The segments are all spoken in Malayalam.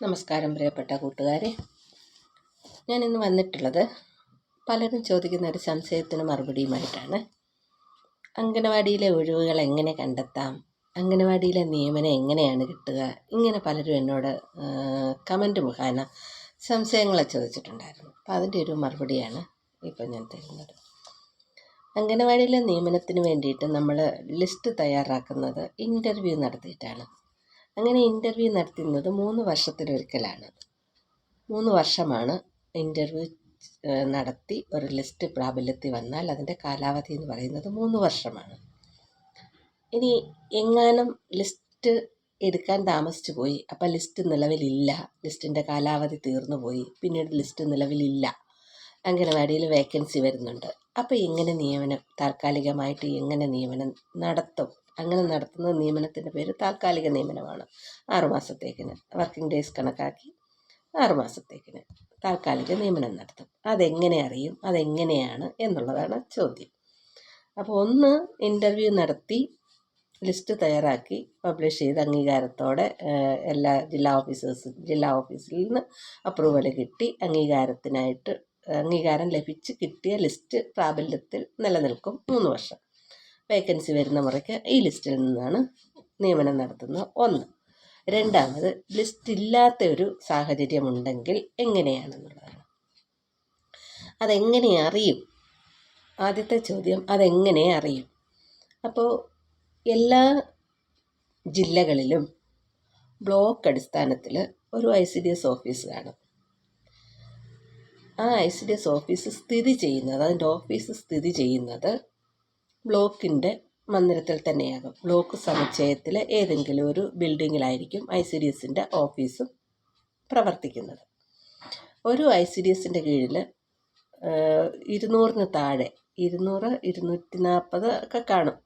നമസ്കാരം പ്രിയപ്പെട്ട കൂട്ടുകാരെ. ഞാൻ ഇന്ന് വന്നിട്ടുള്ളത് പലരും ചോദിക്കുന്ന ഒരു സംശയത്തിന് മറുപടിയുമായിട്ടാണ്. അംഗനവാടിയിലെ ഒഴിവുകൾ എങ്ങനെ കണ്ടെത്താം? അംഗനവാടിയിലെ നിയമനം എങ്ങനെയാണ് കിട്ടുക? ഇങ്ങനെ പലരും എന്നോട് കമന്റ് മുഖേന സംശയങ്ങളെ ചോദിച്ചിട്ടുണ്ടായിരുന്നു. അപ്പോൾ അതിന്റെ ഒരു മറുപടിയാണ് ഇപ്പം ഞാൻ തരുന്നത്. അംഗനവാടിയിലെ നിയമനത്തിന് വേണ്ടിയിട്ട് നമ്മൾ ലിസ്റ്റ് തയ്യാറാക്കുന്നത് ഇന്റർവ്യൂ നടത്തിയിട്ടാണ്. അങ്ങനെ ഇന്റർവ്യൂ നടത്തുന്നത് മൂന്ന് വർഷത്തിലൊരിക്കലാണ് മൂന്ന് വർഷമാണ് ഇന്റർവ്യൂ നടത്തി ഒരു ലിസ്റ്റ് പ്രാബല്യത്തിൽ വന്നാൽ അതിന്റെ കാലാവധി എന്ന് പറയുന്നത് മൂന്ന് വർഷമാണ്. ഇനി എങ്ങാനും ലിസ്റ്റ് എടുക്കാൻ താമസിച്ചു പോയി അപ്പം ലിസ്റ്റ് നിലവിലില്ല ലിസ്റ്റിന്റെ കാലാവധി തീർന്നു പോയി പിന്നീട് ലിസ്റ്റ് നിലവിലില്ല അംഗനവാടിയിൽ വേക്കൻസി വരുന്നുണ്ട്. അപ്പോൾ എങ്ങനെ നിയമനം താൽക്കാലികമായിട്ട് എങ്ങനെ നിയമനം നടത്തും? അങ്ങനെ നടത്തുന്ന നിയമനത്തിന്റെ പേര് താൽക്കാലിക നിയമനമാണ്. ആറുമാസത്തേക്കിന് വർക്കിംഗ് ഡേയ്സ് കണക്കാക്കി ആറുമാസത്തേക്കിന് താൽക്കാലിക നിയമനം നടത്തും. അതെങ്ങനെ അറിയും? അതെങ്ങനെയാണ് എന്നുള്ളതാണ് ചോദ്യം. അപ്പോൾ ഒന്ന് ഇന്റർവ്യൂ നടത്തി ലിസ്റ്റ് തയ്യാറാക്കി പബ്ലിഷ് ചെയ്ത് അംഗീകാരത്തോടെ എല്ലാ ജില്ലാ ഓഫീസേഴ്സ് ജില്ലാ ഓഫീസിൽ നിന്ന് അപ്രൂവൽ കിട്ടി. അംഗീകാരത്തിനായിട്ട് അംഗീകാരം ലഭിച്ച് കിട്ടിയ ലിസ്റ്റ് പ്രാബല്യത്തിൽ നിലനിൽക്കും മൂന്ന് വർഷം. വേക്കൻസി വരുന്ന മുറയ്ക്ക് ഈ ലിസ്റ്റിൽ നിന്നാണ് നിയമനം നടത്തുന്നത് ഒന്ന്. രണ്ടാമത് ലിസ്റ്റ് ഇല്ലാത്ത ഒരു സാഹചര്യമുണ്ടെങ്കിൽ എങ്ങനെയാണെന്നുള്ളതാണ്. അതെങ്ങനെ അറിയും? ആദ്യത്തെ ചോദ്യം അതെങ്ങനെ അറിയും? അപ്പോൾ എല്ലാ ജില്ലകളിലും ബ്ലോക്ക് അടിസ്ഥാനത്തിൽ ഒരു I C D S office കാണും. ആ I C D S office സ്ഥിതി ചെയ്യുന്നത് അതിന്റെ ഓഫീസ് സ്ഥിതി ചെയ്യുന്നത് ബ്ലോക്കിന്റെ മന്ദിരത്തിൽ തന്നെയാകും. ബ്ലോക്ക് സമുച്ചയത്തിലെ ഏതെങ്കിലും ഒരു ബിൽഡിങ്ങിലായിരിക്കും ഐ സി ഡി എസിന്റെ ഓഫീസും പ്രവർത്തിക്കുന്നത്. ഒരു ഐ സി ഡി എസിന്റെ കീഴിൽ ഇരുന്നൂറിന് താഴെ ഇരുന്നൂറ് ഇരുന്നൂറ്റി നാൽപ്പത് ഒക്കെ കാണും.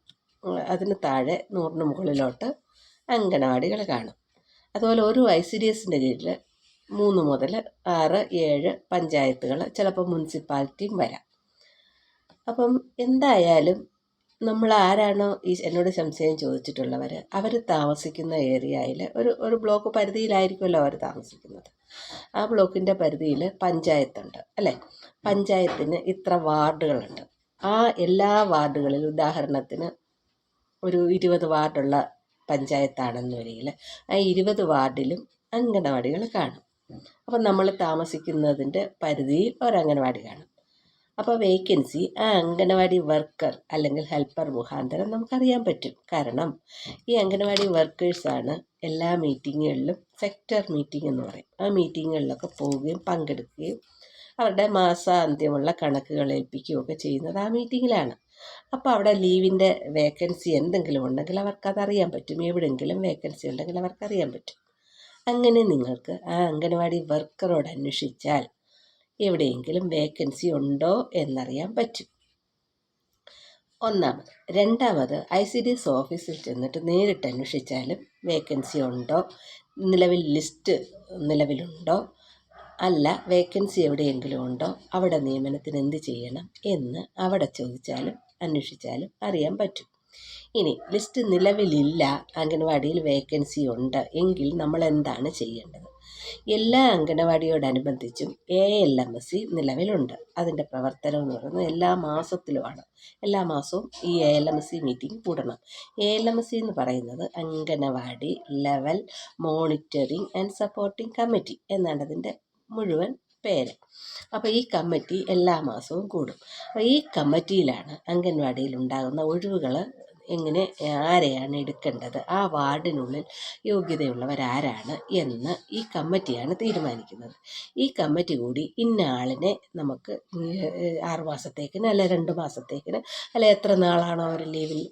അതിന് താഴെ നൂറിന് മുകളിലോട്ട് അംഗനവാടികൾ കാണും. അതുപോലെ ഒരു ഐ സി ഡി എസിന്റെ കീഴിൽ മൂന്ന് മുതൽ ആറ് ഏഴ് പഞ്ചായത്തുകൾ ചിലപ്പോൾ മുനിസിപ്പാലിറ്റിയും വരാം. അപ്പം എന്തായാലും നമ്മൾ ആരാണോ ഈ എന്നോട് സംശയം ചോദിച്ചിട്ടുള്ളവർ അവർ താമസിക്കുന്ന ഏരിയയിൽ ഒരു ഒരു ബ്ലോക്ക് പരിധിയിലായിരിക്കുമല്ലോ അവർ താമസിക്കുന്നത്. ആ ബ്ലോക്കിന്റെ പരിധിയിൽ പഞ്ചായത്തുണ്ട് അല്ലേ? പഞ്ചായത്തിന് ഇത്ര വാർഡുകളുണ്ട്. ആ എല്ലാ വാർഡുകളിലും ഉദാഹരണത്തിന് ഒരു ഇരുപത് വാർഡുള്ള പഞ്ചായത്താണെന്ന് വരികിൽ ആ ഇരുപത് വാർഡിലും അംഗനവാടികൾ കാണും. അപ്പം നമ്മൾ താമസിക്കുന്നതിന്റെ പരിധിയിൽ ഒരു അംഗനവാടി കാണും. അപ്പോൾ വേക്കൻസി ആ അംഗനവാടി വർക്കർ അല്ലെങ്കിൽ ഹെൽപ്പർ മുഖാന്തരം നമുക്കറിയാൻ പറ്റും. കാരണം ഈ അംഗനവാടി വർക്കേഴ്സാണ് എല്ലാ മീറ്റിങ്ങുകളിലും സെക്ടർ മീറ്റിംഗ് എന്ന് പറയും. ആ മീറ്റിങ്ങുകളിലൊക്കെ പോവുകയും പങ്കെടുക്കുകയും അവരുടെ മാസാന്ത്യമുള്ള കണക്കുകൾ ഏൽപ്പിക്കുകയൊക്കെ ചെയ്യുന്നത് ആ മീറ്റിങ്ങിലാണ് അപ്പോൾ അവിടെ ലീവിന്റെ വേക്കൻസി എന്തെങ്കിലും ഉണ്ടെങ്കിൽ അവർക്കത് അറിയാൻ പറ്റും. എവിടെയെങ്കിലും വേക്കൻസി ഉണ്ടെങ്കിൽ അവർക്കറിയാൻ പറ്റും. അങ്ങനെ നിങ്ങൾക്ക് ആ അംഗനവാടി വർക്കറോട് അന്വേഷിച്ചാൽ എവിടെയെങ്കിലും വേക്കൻസി ഉണ്ടോ എന്നറിയാൻ പറ്റും. ഒന്നാമത് രണ്ടാമത് ഐ സി ഡി എസ് ഓഫീസിൽ ചെന്നിട്ട് നേരിട്ട് അന്വേഷിച്ചാലും വേക്കൻസി ഉണ്ടോ നിലവിൽ ലിസ്റ്റ് നിലവിലുണ്ടോ അല്ല വേക്കൻസി എവിടെയെങ്കിലും ഉണ്ടോ അവിടെ നിയമനത്തിന് എന്ത് ചെയ്യണം എന്ന് അവിടെ ചോദിച്ചാലും അന്വേഷിച്ചാലും അറിയാൻ പറ്റും. ഇനി ലിസ്റ്റ് നിലവിലില്ല അംഗൻവാടിയിൽ വേക്കൻസി ഉണ്ട് എങ്കിൽ നമ്മൾ എന്താണ് ചെയ്യേണ്ടത്? എല്ലാ അംഗനവാടിയോടനുബന്ധിച്ചും A L M S C നിലവിലുണ്ട്. അതിന്റെ പ്രവർത്തനം എന്ന് പറയുന്നത് എല്ലാ മാസത്തിലുമാണ്. എല്ലാ മാസവും ഈ A L M S C meeting കൂടണം. A L M S C എന്ന് പറയുന്നത് anganwadi level monitoring and supporting committee എന്നാണ് അതിന്റെ മുഴുവൻ പേര്. അപ്പോൾ ഈ കമ്മിറ്റി എല്ലാ മാസവും കൂടും. അപ്പോൾ ഈ കമ്മിറ്റിയിലാണ് അംഗൻവാടിയിൽ ഉണ്ടാകുന്ന ഒഴിവുകൾ എങ്ങനെ ആരെയാണ് എടുക്കേണ്ടത് ആ വാർഡിനുള്ളിൽ യോഗ്യതയുള്ളവരാരാണ് എന്ന് ഈ കമ്മിറ്റിയാണ് തീരുമാനിക്കുന്നത്. ഈ കമ്മിറ്റി കൂടി ഇന്ന ആളിനെ നമുക്ക് ആറു മാസത്തേക്കിന് അല്ലെ രണ്ട് മാസത്തേക്കിന് അല്ലെ എത്ര നാളാണോ അവർ ലീവിൽ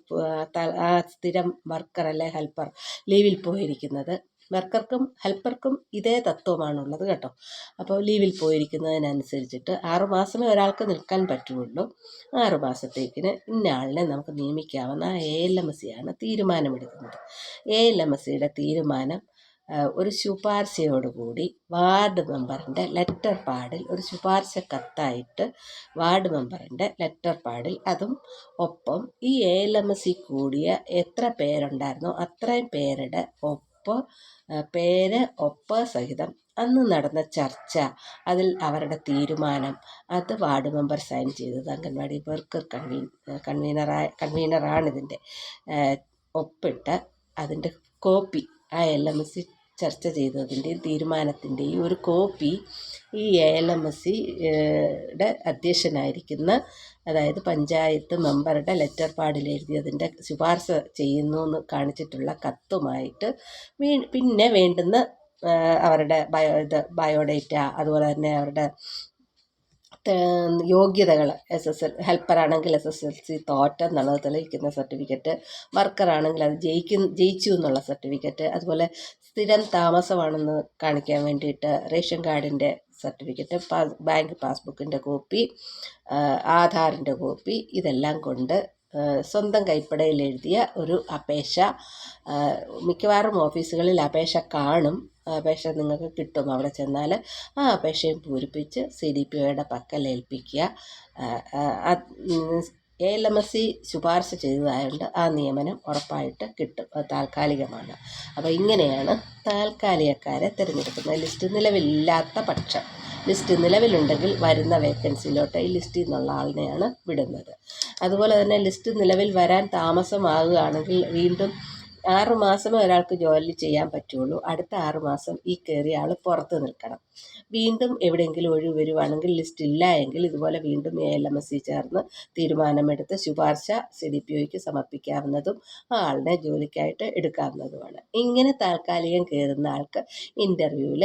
സ്ഥിരം വർക്കർ അല്ലെ ഹെൽപ്പർ ലീവിൽ പോയിരിക്കുന്നത് വർക്കർക്കും ഹെൽപ്പർക്കും ഇതേ തത്വമാണുള്ളത് കേട്ടോ. അപ്പോൾ ലീവിൽ പോയിരിക്കുന്നതിനനുസരിച്ചിട്ട് ആറുമാസമേ ഒരാൾക്ക് നിൽക്കാൻ പറ്റുള്ളൂ. ആറുമാസത്തേക്കിന് ഇന്ന ആളിനെ നമുക്ക് നിയമിക്കാവുന്ന എ എൽ എം എസ് സിയാണ് തീരുമാനമെടുക്കുന്നത്. എ എൽ എം എസ് സിയുടെ തീരുമാനം ഒരു ശുപാർശയോടുകൂടി വാർഡ് മെമ്പറിന്റെ ലെറ്റർ പാഡിൽ ഒരു ശുപാർശ കത്തായിട്ട് വാർഡ് മെമ്പറിന്റെ ലെറ്റർ പാഡിൽ അതും ഒപ്പം ഈ A L M S C കൂടിയ എത്ര പേരുണ്ടായിരുന്നോ അത്രയും പേരുടെ അപ്പോൾ പേര് ഒപ്പ് സഹിതം അന്ന് നടന്ന ചർച്ച അതിൽ അവരുടെ തീരുമാനം അത് വാർഡ് മെമ്പർ സൈൻ ചെയ്തത് അംഗൻവാടി വർക്കർ കൺവീൻ കൺവീനറായ കൺവീനറാണിതിന്റെ ഒപ്പിട്ട് അതിന്റെ കോപ്പി ആ എൽ എം എസ് ചർച്ച ചെയ്തതിന്റെയും തീരുമാനത്തിന്റെയും ഒരു കോപ്പി ഈ എ എൽ എം എസ് സിയുടെ അധ്യക്ഷനായിരിക്കുന്ന അതായത് പഞ്ചായത്ത് മെമ്പറുടെ ലെറ്റർ പാഡിൽ എഴുതിയതിന്റെ ശുപാർശ ചെയ്യുന്നു എന്ന് കാണിച്ചിട്ടുള്ള കത്തുമായിട്ട് പിന്നെ വേണ്ടുന്ന അവരുടെ ബയോ ഇത് ബയോഡേറ്റ അതുപോലെ തന്നെ അവരുടെ യോഗ്യതകൾ എസ് എസ് എൽ ഹെൽപ്പറാണെങ്കിൽ എസ് എസ് എൽ സി തോറ്റ എന്നുള്ളത് തെളിയിക്കുന്ന സർട്ടിഫിക്കറ്റ് വർക്കറാണെങ്കിൽ അത് ജയിക്കും ജയിച്ചു എന്നുള്ള സർട്ടിഫിക്കറ്റ് അതുപോലെ സ്ഥിരം താമസമാണെന്ന് കാണിക്കാൻ വേണ്ടിയിട്ട് റേഷൻ കാർഡിന്റെ സർട്ടിഫിക്കറ്റ് ബാങ്ക് പാസ്ബുക്കിന്റെ കോപ്പി ആധാറിന്റെ കോപ്പി ഇതെല്ലാം കൊണ്ട് സ്വന്തം കൈപ്പടയിൽ എഴുതിയ ഒരു അപേക്ഷ മിക്കവാറും ഓഫീസുകളിൽ അപേക്ഷ കാണും. അപേക്ഷ നിങ്ങൾക്ക് കിട്ടും. അവിടെ ചെന്നാൽ ആ അപേക്ഷയും പൂരിപ്പിച്ച് സി ഡി പി ഒയുടെ പക്കൽ ഏൽപ്പിക്കുക. A L M S C ശുപാർശ ചെയ്തതായതുകൊണ്ട് ആ നിയമനം ഉറപ്പായിട്ട് കിട്ടും. അത് താൽക്കാലികമാണ്. അപ്പോൾ ഇങ്ങനെയാണ് താൽക്കാലികക്കാരെ തിരഞ്ഞെടുക്കുന്നത്. ലിസ്റ്റ് നിലവിലില്ലാത്ത പക്ഷം ലിസ്റ്റ് നിലവിലുണ്ടെങ്കിൽ വരുന്ന വേക്കൻസിയിലോട്ട് ഈ ലിസ്റ്റിൽ നിന്നുള്ള ആളിനെയാണ് വിടുന്നത്. അതുപോലെ തന്നെ ലിസ്റ്റ് നിലവിൽ വരാൻ താമസമാകുകയാണെങ്കിൽ വീണ്ടും ആറ് മാസം ഒരാൾക്ക് ജോലി ചെയ്യാൻ പറ്റുള്ളൂ. അടുത്ത ആറ് മാസം ഈ കയറിയ ആൾ പുറത്ത് നിൽക്കണം. വീണ്ടും എവിടെയെങ്കിലും ഒഴിവ് വരുവാണെങ്കിൽ ലിസ്റ്റ് ഇല്ല എങ്കിൽ ഇതുപോലെ വീണ്ടും A L M S C ചേർന്ന് തീരുമാനമെടുത്ത് ശുപാർശ സി ഡി പി ഒയ്ക്ക് സമർപ്പിക്കാവുന്നതും ആ ആളിനെ ജോലിക്കായിട്ട് എടുക്കാവുന്നതുമാണ്. ഇങ്ങനെ താൽക്കാലികം കയറുന്ന ആൾക്ക് ഇന്റർവ്യൂവിൽ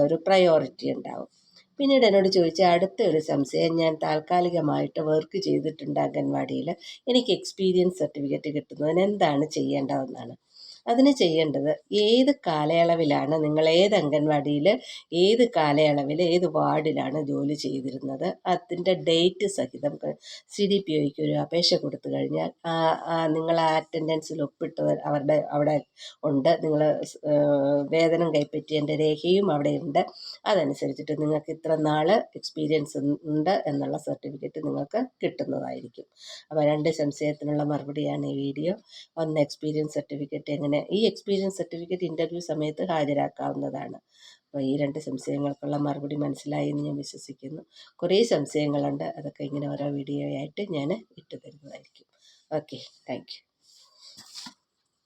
ഒരു പ്രയോറിറ്റി ഉണ്ടാവും. പിന്നീട് എന്നോട് ചോദിച്ച അടുത്ത ഒരു സംശയം ഞാൻ താൽക്കാലികമായിട്ട് വർക്ക് ചെയ്തിട്ടുണ്ട് അംഗൻവാടിയിൽ എനിക്ക് എക്സ്പീരിയൻസ് സർട്ടിഫിക്കറ്റ് കിട്ടുന്നതിന് എന്താണ് ചെയ്യേണ്ടതെന്നാണ്? അതിന് ചെയ്യേണ്ടത് ഏത് കാലയളവിലാണ് നിങ്ങൾ ഏത് അംഗൻവാടിയിൽ ഏത് കാലയളവിൽ ഏത് വാർഡിലാണ് ജോലി ചെയ്തിരുന്നത് അതിന്റെ ഡേറ്റ് സഹിതം സി ഡി പി ഒയ്ക്ക് ഒരു അപേക്ഷ കൊടുത്തു കഴിഞ്ഞാൽ നിങ്ങൾ ആ അറ്റൻഡൻസിൽ ഒപ്പിട്ട് അവരുടെ അവിടെ ഉണ്ട്. നിങ്ങൾ വേതനം കൈപ്പറ്റിയതിന്റെ രേഖയും അവിടെ ഉണ്ട്. അതനുസരിച്ചിട്ട് നിങ്ങൾക്ക് ഇത്ര നാൾ എക്സ്പീരിയൻസ് ഉണ്ട് എന്നുള്ള സർട്ടിഫിക്കറ്റ് നിങ്ങൾക്ക് കിട്ടുന്നതായിരിക്കും. അപ്പോൾ രണ്ട് സംശയത്തിനുള്ള മറുപടിയാണ് ഈ വീഡിയോ. ഒന്ന് എക്സ്പീരിയൻസ് സർട്ടിഫിക്കറ്റ് എങ്ങനെ ഈ എക്സ്പീരിയൻസ് സർട്ടിഫിക്കറ്റ് ഇന്റർവ്യൂ സമയത്ത് ഹാജരാക്കാവുന്നതാണ്. അപ്പോൾ ഈ രണ്ട് സംശയങ്ങൾക്കുള്ള മറുപടി മനസ്സിലായി എന്ന് ഞാൻ വിശ്വസിക്കുന്നു. കുറേ സംശയങ്ങളുണ്ട്. അതൊക്കെ ഇങ്ങനെ ഓരോ വീഡിയോ ആയിട്ട് ഞാൻ ഇട്ടു തരുന്നതായിരിക്കും ഓക്കെ താങ്ക്